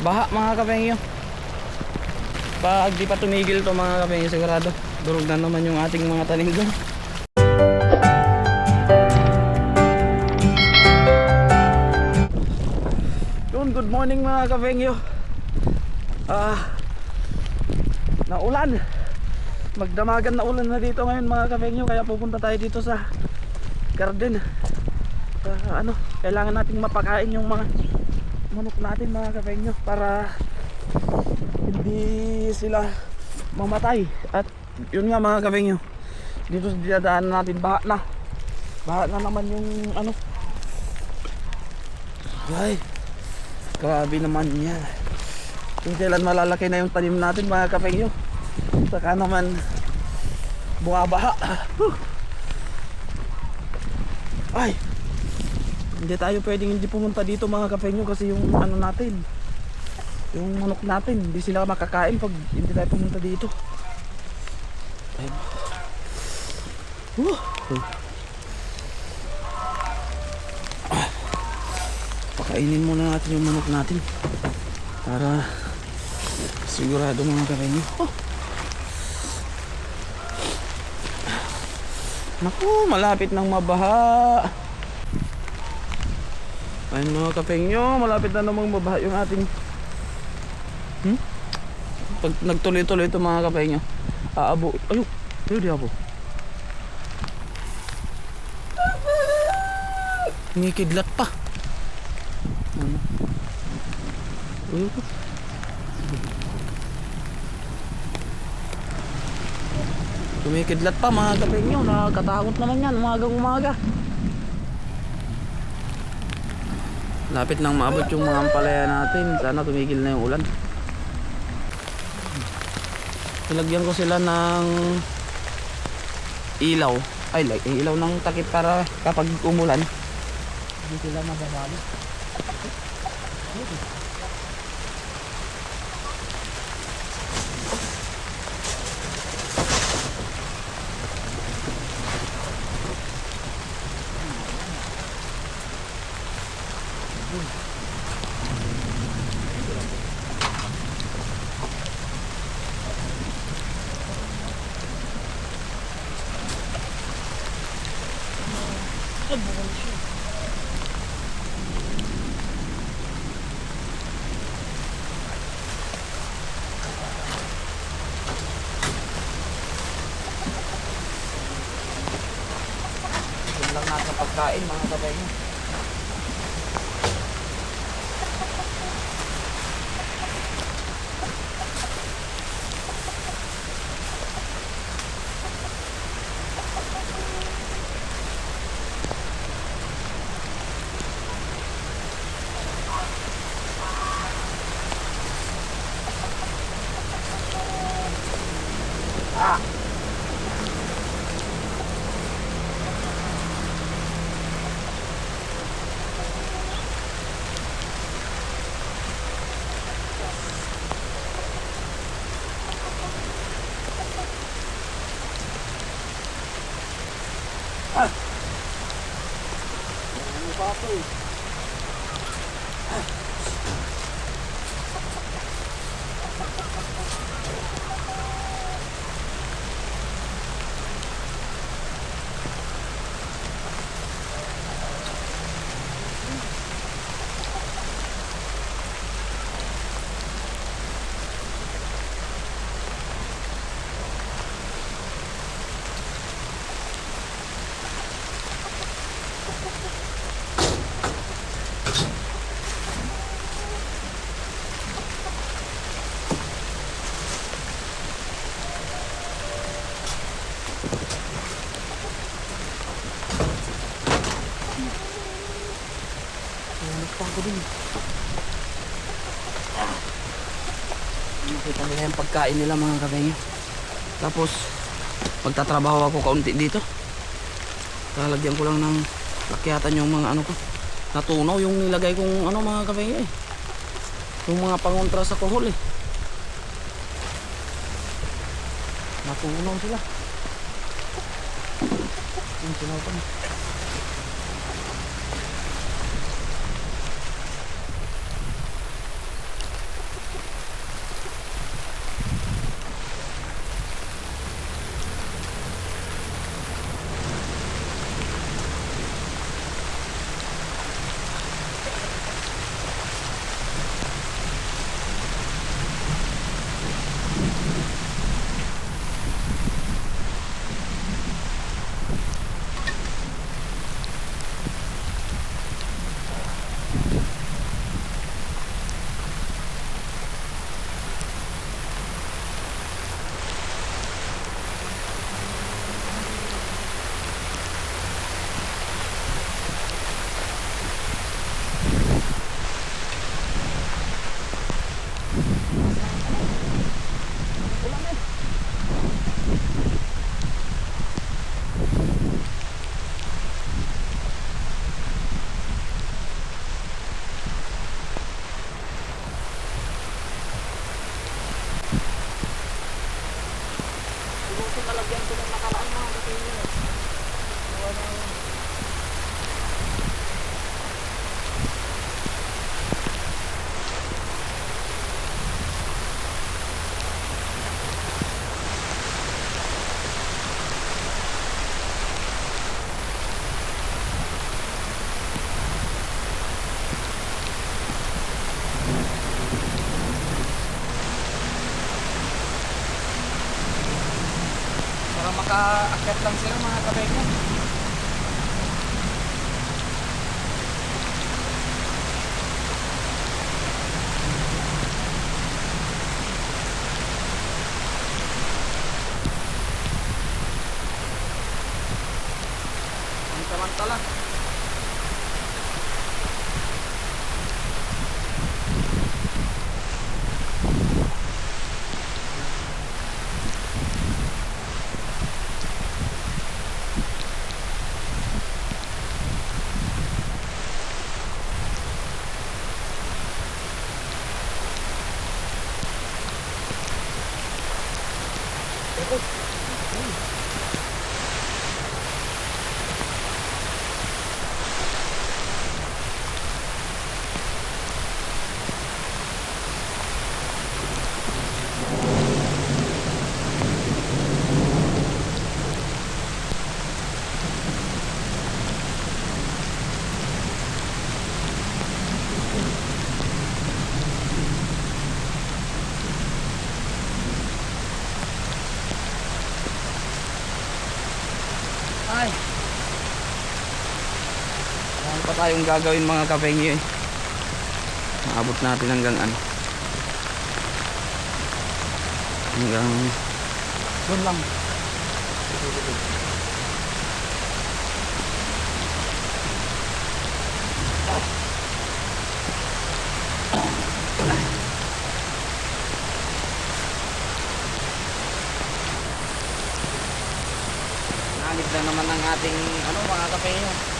Baha mga kapengyo. Pag di pa tumigil to mga kapengyo sigurado. Durog na naman yung ating mga tanim doon. Yun, good morning mga kapengyo. Ah, naulan. Magdamagan na ulan na dito ngayon mga kapengyo kaya pupunta tayo dito sa garden. Ah, ano, kailangan nating mapakain yung mga manok natin mga kapengyo para hindi sila mamatay. At yun nga mga kapengyo dito sa dinadaanan natin baha na. Baha na naman yung ano. Ay grabe naman yan. Kung kailan malalaki na yung tanim natin mga kapengyo saka naman bumabaha. Ay hindi tayo pwedeng hindi pumunta dito mga kapengyo kasi yung ano natin yung manok natin hindi sila makakain pag hindi tayo pumunta dito ayun. Ah. pakainin muna natin yung manok natin para sigurado mga kapengyo oh. naku malapit nang mabaha Ayun mga kapengyo, malapit na namang mabaha yung ating Hmm? Pag nagtuloy-tuloy ito mga kapengyo, aabo. Ayun, ayun di abo. Kumikidlat pa. Ano? Ayun po. Kumikidlat pa mga kapengyo, nakakatakot naman yan, umagang umaga. Lapit nang maabot yung mga ampalaya natin. Sana tumigil na yung ulan. Ilagyan ko sila ng ilaw. Ay, like, ilaw ng takip para kapag umulan, hindi sila mababali. Yun lang natin pagkain mga kabay nyo. pa ako din. Makita nila yung pagkain nila mga kabengyo. Tapos, magtatrabaho ako kaunti dito. Lalagyan ko lang ng lakyatan yung mga ano ko. Natunaw yung nilagay kong ano mga kabengyo eh. Yung mga pangontra sa kohol eh. Natunaw sila. Yung tunaw pa na. Para makaakyat lang sila mga kabego. Ang samantala. Ay. Marami pa tayong gagawin mga kapengyo eh. Maabot natin hanggang ano. Hanggang doon lang. Nalit na naman ang ating ano mga kapengyo. Ating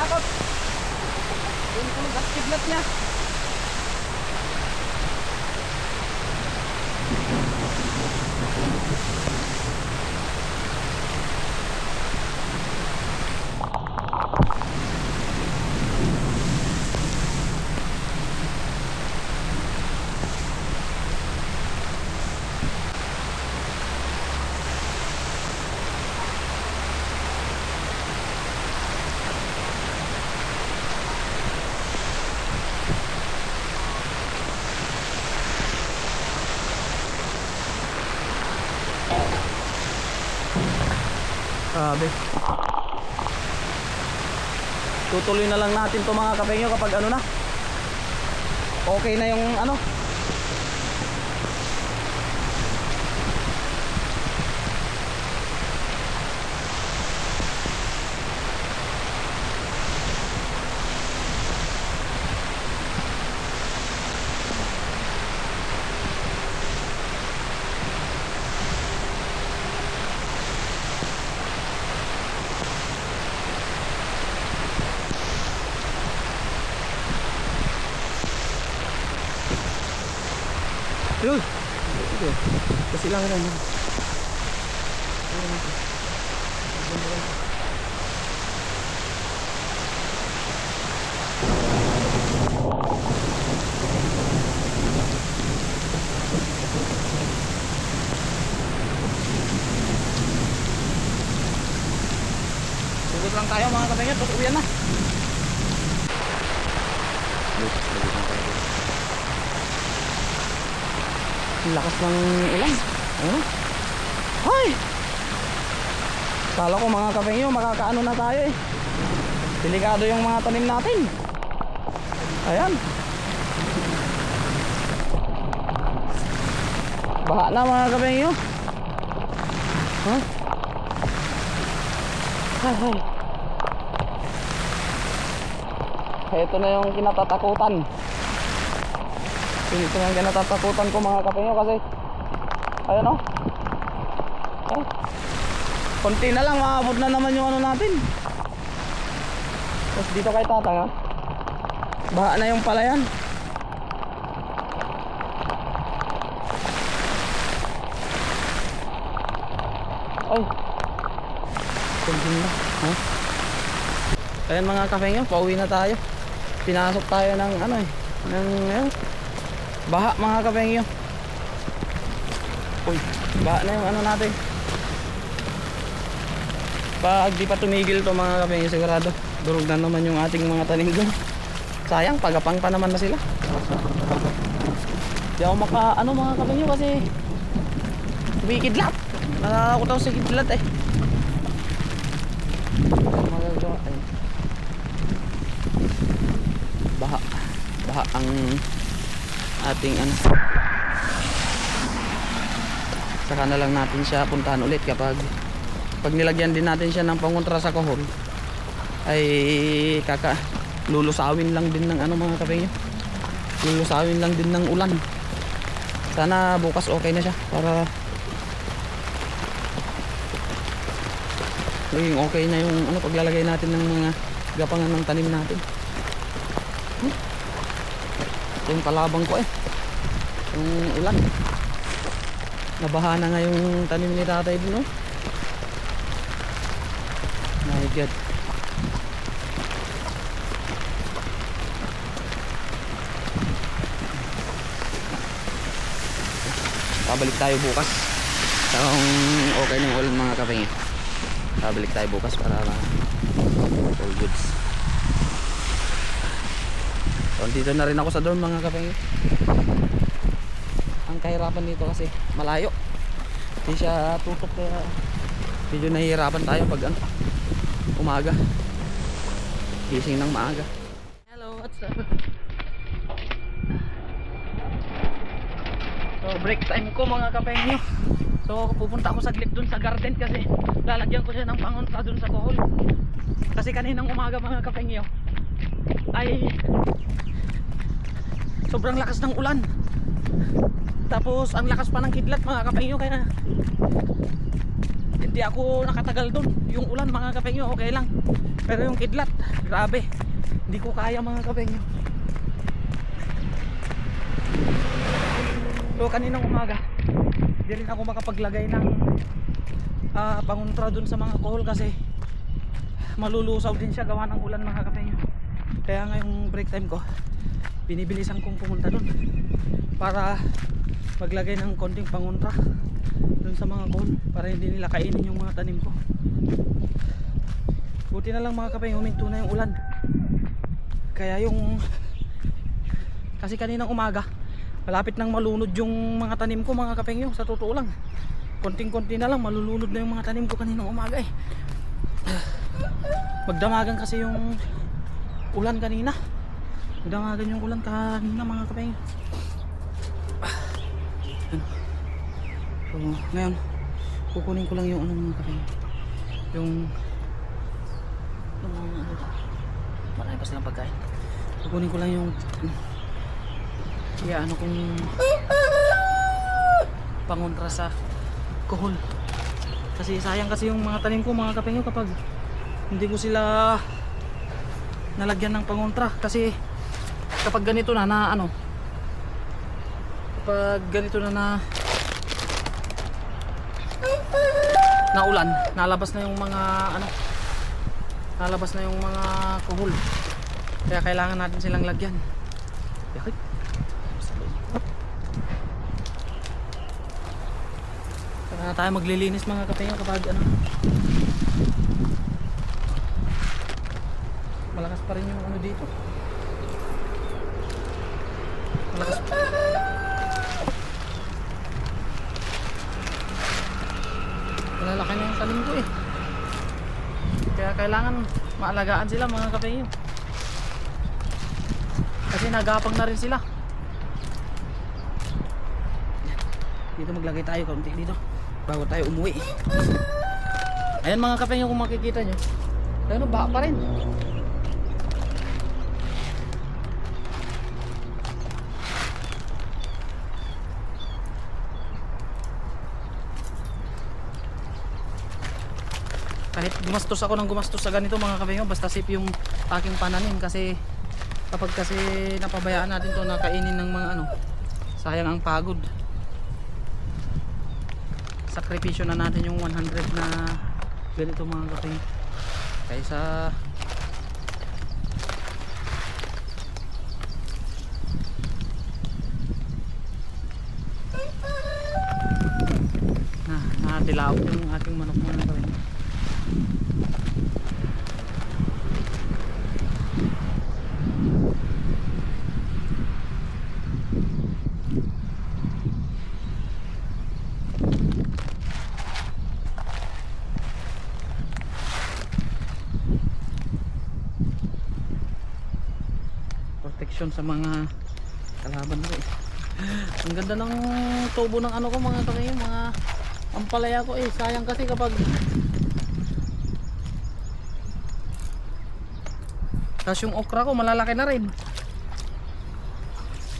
Nakakatakot. Yung tulog at kidlat niya. Grabe. Tutuloy na lang natin to mga kapengyo kapag ano na. Okay na yung ano. Yun. Kasi lang na yun. Sugod lang tayo mga kapengyo, tapos uwian na. Lakas ng ulan. Ayun. Hoy! Kala ko mga kapengyo, makakaano na tayo eh. Delikado yung mga tanim natin. Ayan. Baha na mga kapengyo. Ha? Hay, hay. Ito na yung kinatatakutan. Ito na yung kinatatakutan ko mga kapengyo kasi Ayan o. Oh. Konti na lang, maabot na naman yung ano natin. Tapos dito kay tatang ha. Baha na yung palayan. Ay. Kundin na. Ha? Ayan mga kapengyo, pauwi na tayo. Pinasok tayo ng ano eh. Ng ayun. Baha mga kapengyo. Uy, baha na yung ano natin. Pag di pa tumigil to mga kapengyo sigurado. Durog na naman yung ating mga tanim doon. Sayang, pagapang pa naman na sila. Di ako maka, ano mga kapengyo kasi Kumikidlat. Nakakakot ako sa kidlat eh. Magagawa ay baha. Baha ang ating ano. Saka na lang natin siya puntahan ulit kapag pag nilagyan din natin siya ng pangontra sa kahon ay kaka lulusawin lang din ng ano mga kapengyo lulusawin lang din ng ulan. Sana bukas okay na siya para maging okay na yung ano paglalagay natin ng mga gapangan ng tanim natin. Hmm? yung kalabang ko eh. Yung ulan nabaha na nga yung tanim ni tatay din oh my god pabalik tayo bukas sa okay yung ulan mga kapengyo Pabalik tayo bukas para all goods. So, dito na rin ako sa dorm mga kapengyo. Ang kahirapan dito kasi malayo. Hindi siya tutok kaya medyo nahihirapan tayo pag ano, umaga. Gising ng maaga. Hello, what's up? So break time ko mga kapengyo. So pupunta ako saglit dun sa garden kasi lalagyan ko siya ng pangontra dun sa kohol. Kasi kaninang umaga mga kapengyo ay sobrang lakas ng ulan. Tapos ang lakas pa ng kidlat mga kapengyo kaya hindi ako nakatagal dun. Yung ulan mga kapengyo okay lang. Pero yung kidlat, grabe. Hindi ko kaya mga kapengyo. So kaninang umaga, di rin ako makapaglagay ng ah, pangontra dun sa mga kohol kasi malulusaw din siya gawa ng ulan mga kapengyo. Kaya ngayong break time ko, binibilisan kong pumunta dun para maglagay ng konting pangontra dun sa mga kohol para hindi nila kainin yung mga tanim ko. Buti na lang mga kapengyo, huminto na yung ulan. Kaya yung kasi kaninang umaga malapit nang malunod yung mga tanim ko mga kapengyo sa totoo lang konting-konti na lang malulunod na yung mga tanim ko kaninang umaga eh magdamagan kasi yung ulan kanina magdamagan yung ulan kanina mga kapeng. So ngayon kukunin ko lang yung ano mga kapeng. Yung yung ano marami pa silang pagkain. Kukunin ko lang yung kaya ano kung pangontra sa kuhol kasi sayang kasi yung mga tanim ko mga kapengyo kapag hindi ko sila nalagyan ng pangontra. Kasi kapag ganito na na ano? Kapag ganito na na na ulan nalabas na yung mga ano? Nalabas na yung mga kuhol. Kaya kailangan natin silang lagyan. Yakit. Saka na tayo maglilinis mga kapengyo kapag ano? Malakas pa rin yung ano dito malakas pa malalaki na yung talim ko eh. Kaya kailangan maalagaan sila mga kapengyo kasi nagapang na rin sila. Dito maglagay tayo kaunti dito. Bago tayo umuwi. Ayan mga kapengyo kung makikita nyo. Ano ba pa rin kahit gumastos ako ng gumastos sa ganito mga kapengyo basta safe yung aking pananim kasi kapag kasi napabayaan natin to nakainin ng mga ano sayang ang pagod. Sakripisyo na natin yung 100 na ganito mga kapengyo kaysa na nadilaw yung ating manok mga kapengyo protection sa mga kalaban ko eh. Ang ganda ng tubo ng ano ko mga kapatid, mga ampalaya ko eh. Sayang kasi kapag Tapos yung okra ko malalaki na rin.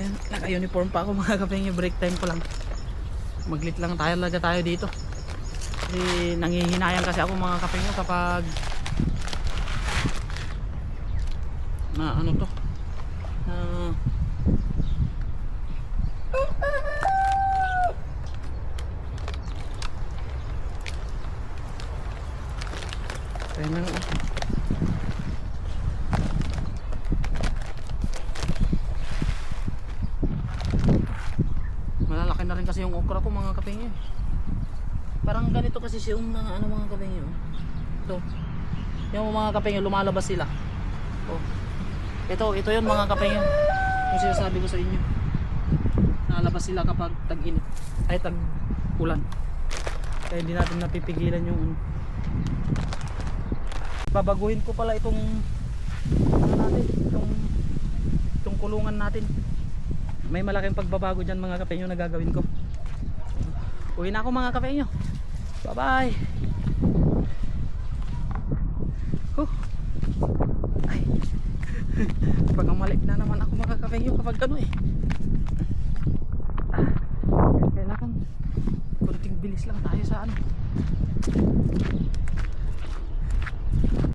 Eh, naka-uniform pa ako mga kapatid, break time ko lang. Maglit lang tayo laga tayo dito. Kasi nangihinayang kasi ako mga kapatid kapag na ano to Ah. Kaya nang Malalaki na rin kasi yung okra ko mga kapingyo. Parang ganito kasi yung mga ano mga kapingyo. Ito. Yung mga kapingyo lumalabas sila. Oh. Ito, ito yun mga kapengyo. Yung sinasabi ko sa inyo. Nalabas sila kapag tag-init. Ay tag-ulan. Kaya hindi natin napipigilan yung ano. Babaguhin ko pala itong ano natin, itong, itong kulungan natin. May malaking pagbabago dyan mga kapengyo na gagawin ko. Uwi na ako mga kapengyo. Bye bye. Huh. Ay pagkamalik na naman ako mga ano eh